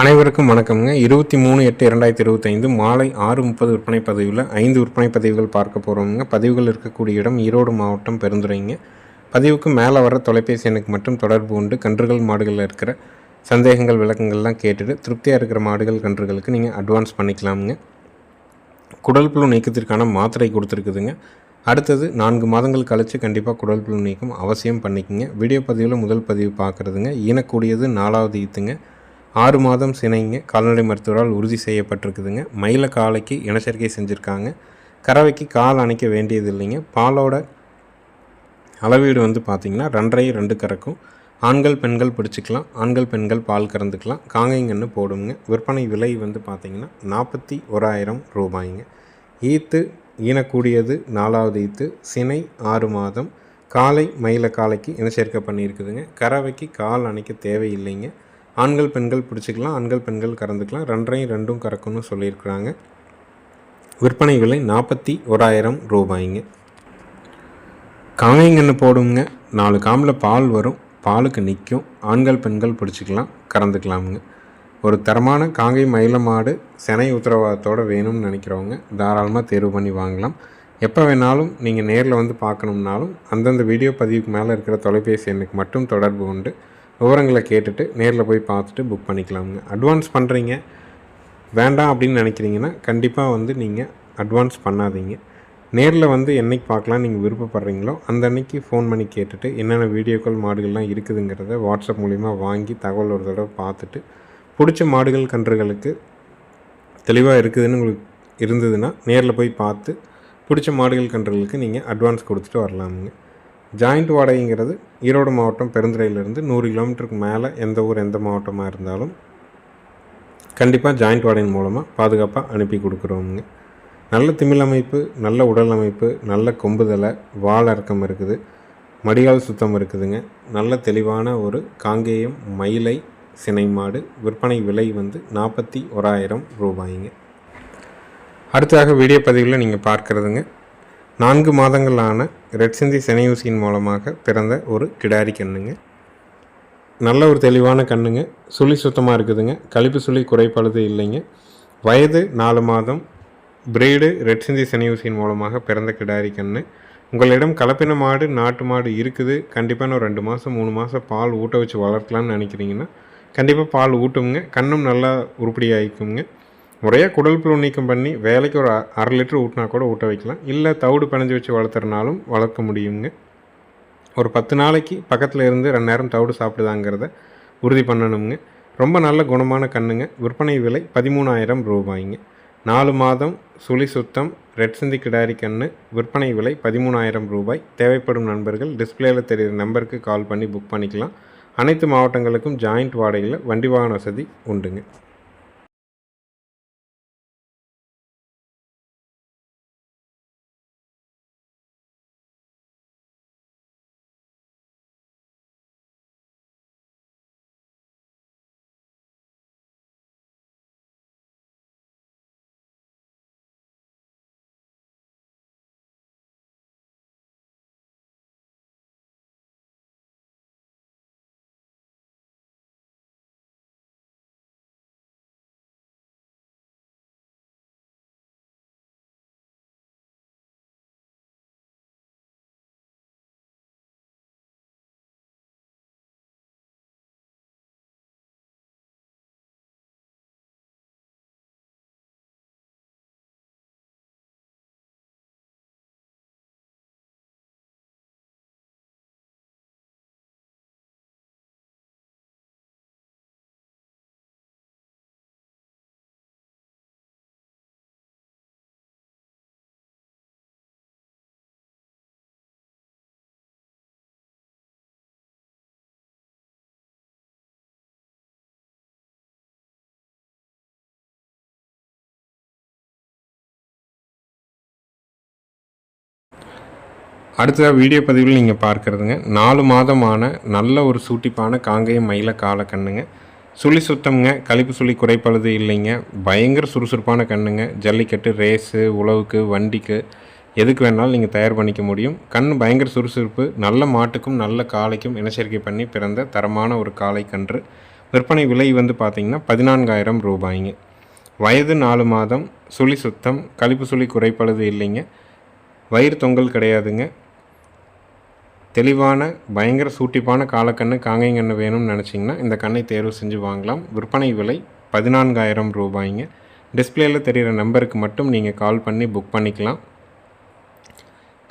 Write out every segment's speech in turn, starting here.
அனைவருக்கும் வணக்கம்ங்க. இருபத்தி மூணு எட்டு இரண்டாயிரத்தி இருபத்தைந்து மாலை ஆறு முப்பது விற்பனை பதிவில் ஐந்து விற்பனை பதிவுகள் பார்க்க போகிறோமுங்க பதிவுகள் இருக்கக்கூடிய இடம் ஈரோடு மாவட்டம் பெருந்துரைங்க பதிவுக்கு மேலே வர தொலைபேசி எனக்கு மட்டும் தொடர்பு உண்டு. கன்றுகள் மாடுகளில் இருக்கிற சந்தேகங்கள் விளக்கங்கள்லாம் கேட்டுட்டு திருப்தியாக இருக்கிற மாடுகள் கன்றுகளுக்கு நீங்கள் அட்வான்ஸ் பண்ணிக்கலாமுங்க. குடல் புழு நீக்கத்திற்கான மாத்திரை கொடுத்துருக்குதுங்க. அடுத்தது நான்கு மாதங்கள் கழித்து கண்டிப்பாக குடல் புழு நீக்கம் அவசியம் பண்ணிக்கோங்க. வீடியோ பதிவில் முதல் பதிவு பார்க்குறதுங்க. ஈனக்கூடியது நாலாவது ஈத்துங்க. ஆறு மாதம் சினைங்க. கால்நடை மருத்துவரால் உறுதி செய்யப்பட்டிருக்குதுங்க. மயில காலைக்கு இனச்சேர்க்கை செஞ்சுருக்காங்க. கறவைக்கு கால் அணைக்க வேண்டியது இல்லைங்க பாலோட அளவீடு வந்து பார்த்திங்கன்னா ரெண்டரை ரெண்டு கறக்கும். ஆண்கள் பெண்கள் பிடிச்சிக்கலாம். ஆண்கள் பெண்கள் பால் கறந்துக்கலாம். காங்கைங்கன்னு போடுங்க. விற்பனை விலை வந்து பார்த்திங்கன்னா நாற்பத்தி ஓராயிரம் ரூபாய்ங்க. ஈத்து ஈனக்கூடியது நாலாவது ஈத்து. சினை ஆறு மாதம். காலை மயில காலைக்கு இனச்சேர்க்கை பண்ணியிருக்குதுங்க. கறவைக்கு கால் அணைக்க தேவையில்லைங்க. ஆண்கள் பெண்கள் பிடிச்சிக்கலாம் ஆண்கள் பெண்கள் கறந்துக்கலாம். ரெண்டரையும் ரெண்டும் கறக்கும்னு சொல்லியிருக்கிறாங்க. விற்பனை விலை நாற்பத்தி ஓராயிரம் ரூபாய்ங்க. காங்கைங்கன்னு போடுங்க? நாலு காமில் பால் வரும். பாலுக்கு நிற்கும். ஆண்கள் பெண்கள் பிடிச்சிக்கலாம் கறந்துக்கலாமுங்க. ஒரு தரமான காங்கை மயில மாடு செனை உத்தரவாதத்தோடு வேணும்னு நினைக்கிறவங்க தாராளமாக தேர்வு பண்ணி வாங்கலாம். எப்போ வேணாலும் நீங்கள் நேரில் வந்து பார்க்கணும்னாலும் அந்தந்த வீடியோ பதிவுக்கு மேலே இருக்கிற தொலைபேசி எண்ணுக்கு மட்டும் தொடர்பு உண்டு. விவரங்களை கேட்டுட்டு நேரில் போய் பார்த்துட்டு புக் பண்ணிக்கலாமுங்க. அட்வான்ஸ் பண்ணுறீங்க வேண்டாம் அப்படின்னு நினைக்கிறீங்கன்னா கண்டிப்பாக வந்து நீங்கள் அட்வான்ஸ் பண்ணாதீங்க. நேரில் வந்து என்னைக்கு பார்க்கலாம் நீங்கள் விருப்பப்படுறீங்களோ அந்த அன்னைக்கு ஃபோன் பண்ணி கேட்டுட்டு என்னென்ன வீடியோக்கள் மாடுகள்லாம் இருக்குதுங்கிறத வாட்ஸ்அப் மூலிமா வாங்கி தகவல் ஒரு தடவை பார்த்துட்டு பிடிச்ச மாடுகள் கன்றுகளுக்கு தெளிவாக இருக்குதுன்னு உங்களுக்கு இருந்ததுன்னா நேரில் போய் பார்த்து பிடிச்ச மாடுகள் கன்றுகளுக்கு நீங்கள் அட்வான்ஸ் கொடுத்துட்டு வரலாமுங்க. ஜாயிண்ட் வாடகைங்கிறது ஈரோடு மாவட்டம் பெருந்துறையிலிருந்து நூறு கிலோமீட்டருக்கு மேலே எந்த ஊர் எந்த மாவட்டமாக இருந்தாலும் கண்டிப்பாக ஜாயிண்ட் வாடகையின் மூலமாக பாதுகாப்பாக அனுப்பி கொடுக்குறோமுங்க. நல்ல திமிழ் அமைப்பு நல்ல உடல் அமைப்பு நல்ல கொம்புதலை வால் இறக்கம் இருக்குது மடிகால் சுத்தம் இருக்குதுங்க. நல்ல தெளிவான ஒரு காங்கேயம் மயிலை சினை மாடு விற்பனை விலை வந்து நாற்பத்தி ஓராயிரம் ரூபாய்ங்க. அடுத்ததாக வீடியோ பதிவில் நீங்கள் பார்க்குறதுங்க நான்கு மாதங்களான ரெட் சிந்தி செனையூசியின் மூலமாக பிறந்த ஒரு கிடாரி கண்ணுங்க. நல்ல ஒரு தெளிவான கண்ணுங்க. சுழி சுத்தமாக இருக்குதுங்க. கழிப்பு சுழி குறைபாடு இல்லைங்க. வயது நாலு மாதம். பிரீடு ரெட் சிந்தி செனையூசியின் மூலமாக பிறந்த கிடாரி கண்ணு. உங்களிடம் கலப்பின மாடு நாட்டு மாடு இருக்குது. கண்டிப்பாக ஒரு ரெண்டு மாதம் மூணு மாதம் பால் ஊட்ட வச்சு வளர்க்கலான்னு நினைக்கிறீங்கன்னா கண்டிப்பாக பால் ஊட்டுங்க. கண்ணும் நல்லா உருப்படியாகிக்குங்க. முறையாக குடல் புழு நீக்கம் பண்ணி வேலைக்கு ஒரு அரை லிட்டர் ஊட்டினா கூட ஊட்ட வைக்கலாம். இல்லை தவிடு பிணைஞ்சு வச்சு வளர்த்துறனாலும் வளர்க்க முடியுங்க. ஒரு பத்து நாளைக்கு பக்கத்தில் இருந்து ரெண்டு நேரம் தவிடு சாப்பிடுதாங்கிறத உறுதி பண்ணணுங்க. ரொம்ப நல்ல குணமான கண்ணுங்க. விற்பனை விலை பதிமூணாயிரம் ரூபாய்ங்க. நாலு மாதம் சுழி சுத்தம் ரெட் சிந்தி கிடாரி கண்ணு விற்பனை விலை பதிமூணாயிரம் ரூபாய். தேவைப்படும் நண்பர்கள் டிஸ்பிளேயில் தெரிகிற நம்பருக்கு கால் பண்ணி புக் பண்ணிக்கலாம். அனைத்து மாவட்டங்களுக்கும் ஜாயிண்ட் வாடகையில் வண்டி வாகன வசதி உண்டுங்க. அடுத்ததாக வீடியோ பதிவில் நீங்கள் பார்க்குறதுங்க. நாலு மாதமான நல்ல ஒரு சூட்டிப்பான காங்கேயம் மயில கால கண்ணுங்க. சுழி சுத்தம்ங்க கழிப்பு சுழி குறைப்பழுது இல்லைங்க. பயங்கர சுறுசுறுப்பான கண்ணுங்க. ஜல்லிக்கட்டு ரேஸு உழவுக்கு வண்டிக்கு எதுக்கு வேணாலும் நீங்கள் தயார் பண்ணிக்க முடியும். கண் பயங்கர சுறுசுறுப்பு நல்ல மாட்டுக்கும் நல்ல காளைக்கும் இனச்சேர்க்கை பண்ணி பிறந்த தரமான ஒரு காளை கன்று. விற்பனை விலை வந்து பார்த்திங்கன்னா பதினான்காயிரம் ரூபாய்ங்க. வயது நாலு மாதம் சுழி சுத்தம் கழிப்பு சுழி குறைப்பழுது இல்லைங்க. வயிறு தொங்கல் கிடையாதுங்க. தெளிவான பயங்கர சூட்டிப்பான காலக்கண்ணு காங்கைங்கன்று வேணும்னு நினச்சிங்கன்னா இந்த கண்ணை தேர்வு செஞ்சு வாங்கலாம். விற்பனை விலை பதினான்காயிரம் ரூபாய்ங்க. டிஸ்பிளேயில் தெரிகிற நம்பருக்கு மட்டும் நீங்கள் கால் பண்ணி புக் பண்ணிக்கலாம்.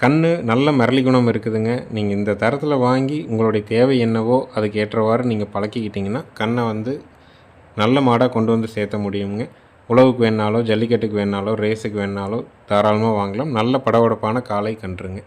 கண் நல்ல மரளி குணம் இருக்குதுங்க. நீங்கள் இந்த தரத்தில் வாங்கி உங்களுடைய தேவை என்னவோ அதுக்கு ஏற்றவாறு நீங்கள் பழக்கிக்கிட்டிங்கன்னா கண்ணை வந்து நல்ல மாடாக கொண்டு வந்து சேர்த்த முடியுங்க. உழவுக்கு வேணாலோ ஜல்லிக்கட்டுக்கு வேணாலோ ரேஸுக்கு வேணாலோ தாராளமாக வாங்கலாம். நல்ல படபடப்பான காலை கன்றுங்க.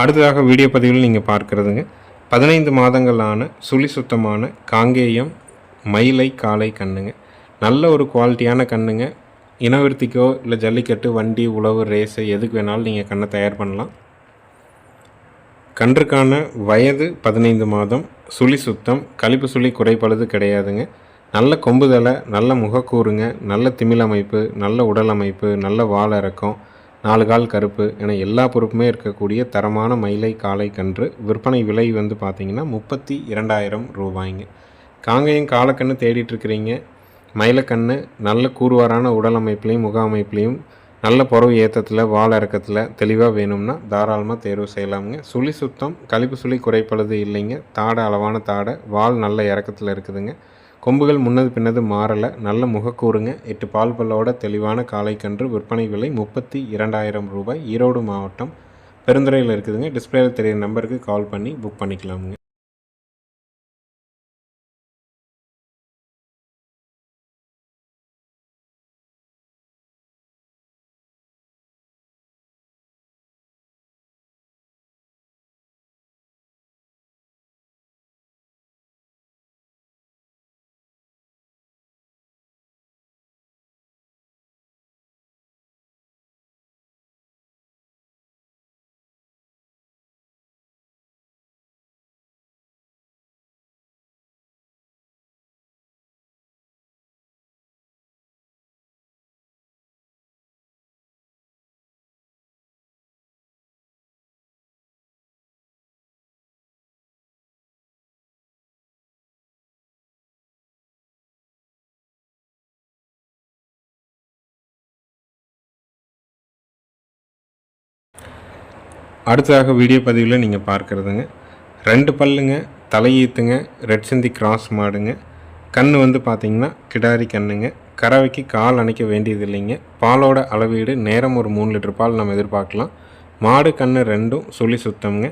அடுத்ததாக வீடியோ பதிவில் நீங்கள் பார்க்குறதுங்க. பதினைந்து மாதங்களான சுழி சுத்தமான காங்கேயம் மயிலை காலை கண்ணுங்க. நல்ல ஒரு குவாலிட்டியான கண்ணுங்க. இனவிருத்திக்கோ இல்லை ஜல்லிக்கட்டு வண்டி உழவு ரேஸு எதுக்கு வேணாலும் நீங்கள் கண்ணை தயார் பண்ணலாம். கன்றுக்கான வயது பதினைந்து மாதம் சுழி சுத்தம் கழிப்பு சுழி குறைப்பழுது கிடையாதுங்க. நல்ல கொம்புதலை நல்ல முகக்கூறுங்க நல்ல திமிழ் அமைப்பு நல்ல உடல் அமைப்பு நல்ல வால் இறக்கம் நாலு கால் கருப்பு என எல்லா பொறுப்புமே இருக்கக்கூடிய தரமான மயிலை காளை கன்று. விற்பனை விலை வந்து பார்த்திங்கன்னா முப்பத்தி இரண்டாயிரம் ரூபாய்ங்க. காங்கையும் காலக்கன்று தேடிட்டுருக்கிறீங்க மயிலக்கன்று நல்ல கூறுவாரான உடல் அமைப்புலையும் முக அமைப்புலையும் நல்ல புறவு ஏற்றத்தில் வால் இறக்கத்தில் தெளிவாக வேணும்னா தாராளமாக தேர்வு செய்யலாமுங்க. சுழி சுத்தம் கழிப்பு சுழி குறைப்பழுது இல்லைங்க. தாடை அளவான தாடை வால் நல்ல இறக்கத்தில் இருக்குதுங்க. கொம்புகள் முன்னது பின்னது மாறலை. நல்ல முகக்கூறுங்க. எட்டு பால் பல்லோட தெளிவான காலைக்கன்று. விற்பனை விலை முப்பத்தி இரண்டாயிரம் ரூபாய். ஈரோடு மாவட்டம் பெருந்துறையில் இருக்குதுங்க. டிஸ்பிளேயில் தெரியிற நம்பருக்கு கால் பண்ணி புக் பண்ணிக்கலாமுங்க. அடுத்ததாக வீடியோ பதிவில் நீங்கள் பார்க்குறதுங்க. ரெண்டு பல்லுங்க தலையீத்துங்க ரெட் சிந்தி கிராஸ் மாடுங்க. கண் வந்து பார்த்திங்கன்னா கிடாரி கண்ணுங்க. கறவைக்கு கால் அணைக்க வேண்டியது இல்லைங்க பாலோட அளவீடு நேரம் ஒரு மூணு லிட்டர் பால் நம்ம எதிர்பார்க்கலாம். மாடு கண் ரெண்டும் சுழி சுத்தம்ங்க.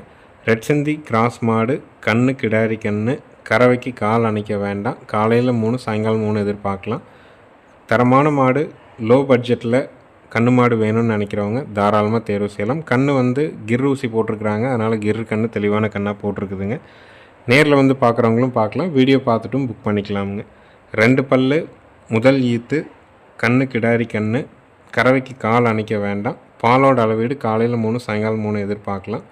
ரெட் சிந்தி கிராஸ் மாடு கண்ணு கிடாரி கண்ணு. கறவைக்கு கால் அணைக்க வேண்டாம். காலையில் மூணு சாயங்காலம் மூணு எதிர்பார்க்கலாம். தரமான மாடு லோ பட்ஜெட்டில் கண்ணு மாடு வேணும்னு நினைக்கிறவங்க தாராளமாக தேர்வு செய்யலாம். கண் வந்து கிர் ஊசி போட்டிருக்கிறாங்க. அதனால் கிர் கண் தெளிவான கண்ணாக போட்டிருக்குதுங்க. நேரில் வந்து பார்க்குறவங்களும் பார்க்கலாம் வீடியோ பார்த்துட்டும் புக் பண்ணிக்கலாமுங்க. ரெண்டு பல் முதல் ஈத்து கண்ணு கிடாரி கண்ணு கறவைக்கு கால் அணைக்க வேண்டாம். பாலோட அளவீடு காலையில் மூணு சாயங்காலம் மூணு எதிர்பார்க்கலாம்.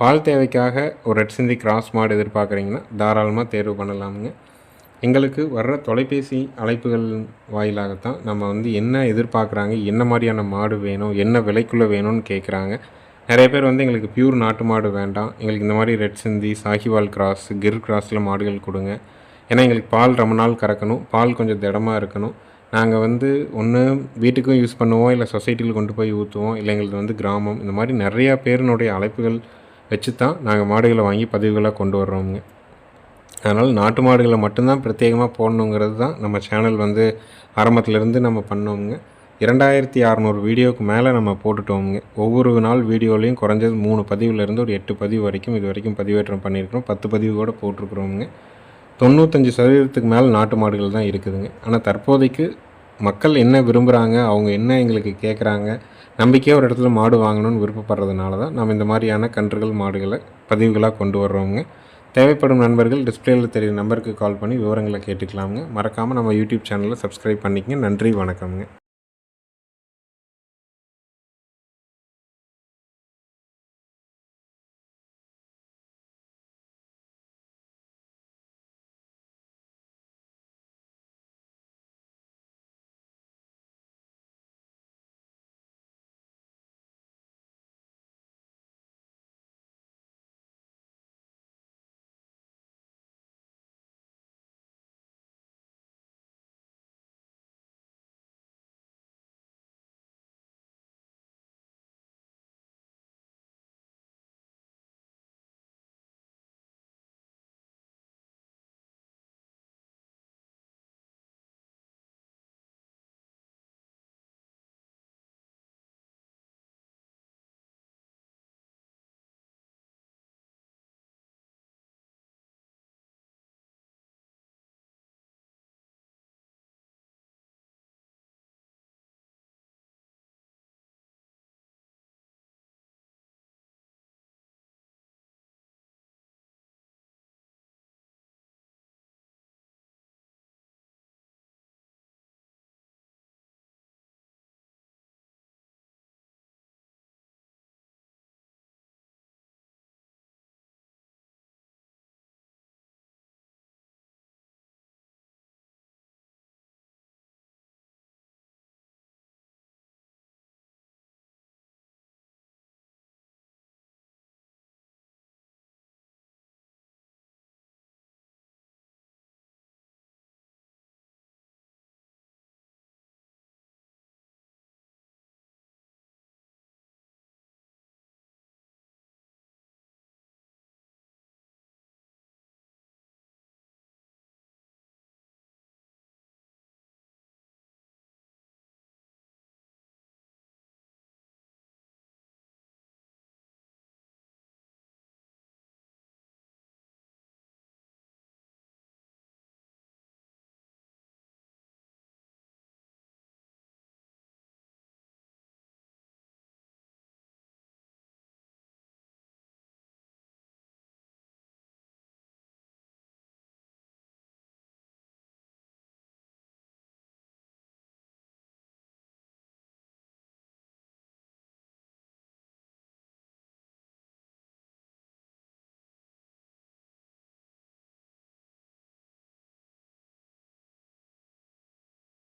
பால் தேவைக்காக ஒரு ரெட் சிந்தி கிராஸ் மாடு எதிர்பார்க்குறீங்கன்னா தாராளமாக தேர்வு பண்ணலாமுங்க. எங்களுக்கு வர்ற தொலைபேசி அழைப்புகள் வாயிலாகத்தான் நம்ம வந்து என்ன எதிர்பார்க்குறாங்க என்ன மாதிரியான மாடு வேணும் என்ன விலைக்குள்ளே வேணும்னு கேட்குறாங்க நிறைய பேர் வந்து எங்களுக்கு பியூர் நாட்டு மாடு வேண்டாம். எங்களுக்கு இந்த மாதிரி ரெட் சிந்தி சாஹிவால் கிராஸ் கிர் கிராஸில் மாடுகள் கொடுங்க. ஏன்னா எங்களுக்கு பால் ரொம்ப நாள் கறக்கணும். பால் கொஞ்சம் திடமாக இருக்கணும். நாங்கள் வந்து ஒன்று வீட்டுக்கும் யூஸ் பண்ணுவோம் இல்லை சொசைட்டியில் கொண்டு போய் ஊற்றுவோம் இல்லை எங்களுக்கு வந்து கிராமம். இந்த மாதிரி நிறையா பேரினுடைய அழைப்புகள் வச்சு தான் நாங்கள் மாடுகளை வாங்கி பதிவுகளாக கொண்டு வர்றோமுங்க. அதனால் நாட்டு மாடுகளை மட்டும்தான் பிரத்யேகமாக போடணுங்கிறது தான் நம்ம சேனல் வந்து ஆரம்பத்துலேருந்து நம்ம பண்ணோமுங்க. இரண்டாயிரத்தி அறநூறு வீடியோவுக்கு மேலே நம்ம போட்டுட்டோமுங்க. ஒவ்வொரு நாள் வீடியோலையும் குறைஞ்சது மூணு பதிவுலேருந்து ஒரு எட்டு பதிவு வரைக்கும் இது வரைக்கும் பதிவேற்றம் பண்ணியிருக்கிறோம். பத்து பதிவு கூட போட்டிருக்கிறோமுங்க. தொண்ணூத்தஞ்சு சதவீதத்துக்கு மேலே நாட்டு மாடுகள் தான் இருக்குதுங்க. ஆனால் தற்போதைக்கு மக்கள் என்ன விரும்புகிறாங்க அவங்க என்ன எங்களுக்கு கேட்குறாங்க நம்பிக்கையாக ஒரு இடத்துல மாடு வாங்கணும்னு விருப்பப்படுறதுனால தான் நம்ம இந்த மாதிரியான கன்றுகள் மாடுகளை பதிவுகளாக கொண்டு வர்றோங்க தேவைப்படும் நண்பர்கள் டிஸ்பிளேயில் தெரியுற நம்பருக்கு கால் பண்ணி விவரங்களை கேட்டுக்கலாமுங்க. மறக்காமல் நம்ம யூடியூப் சேனலை சப்ஸ்கிரைப் பண்ணிக்கங்க. நன்றி வணக்கம்ங்க.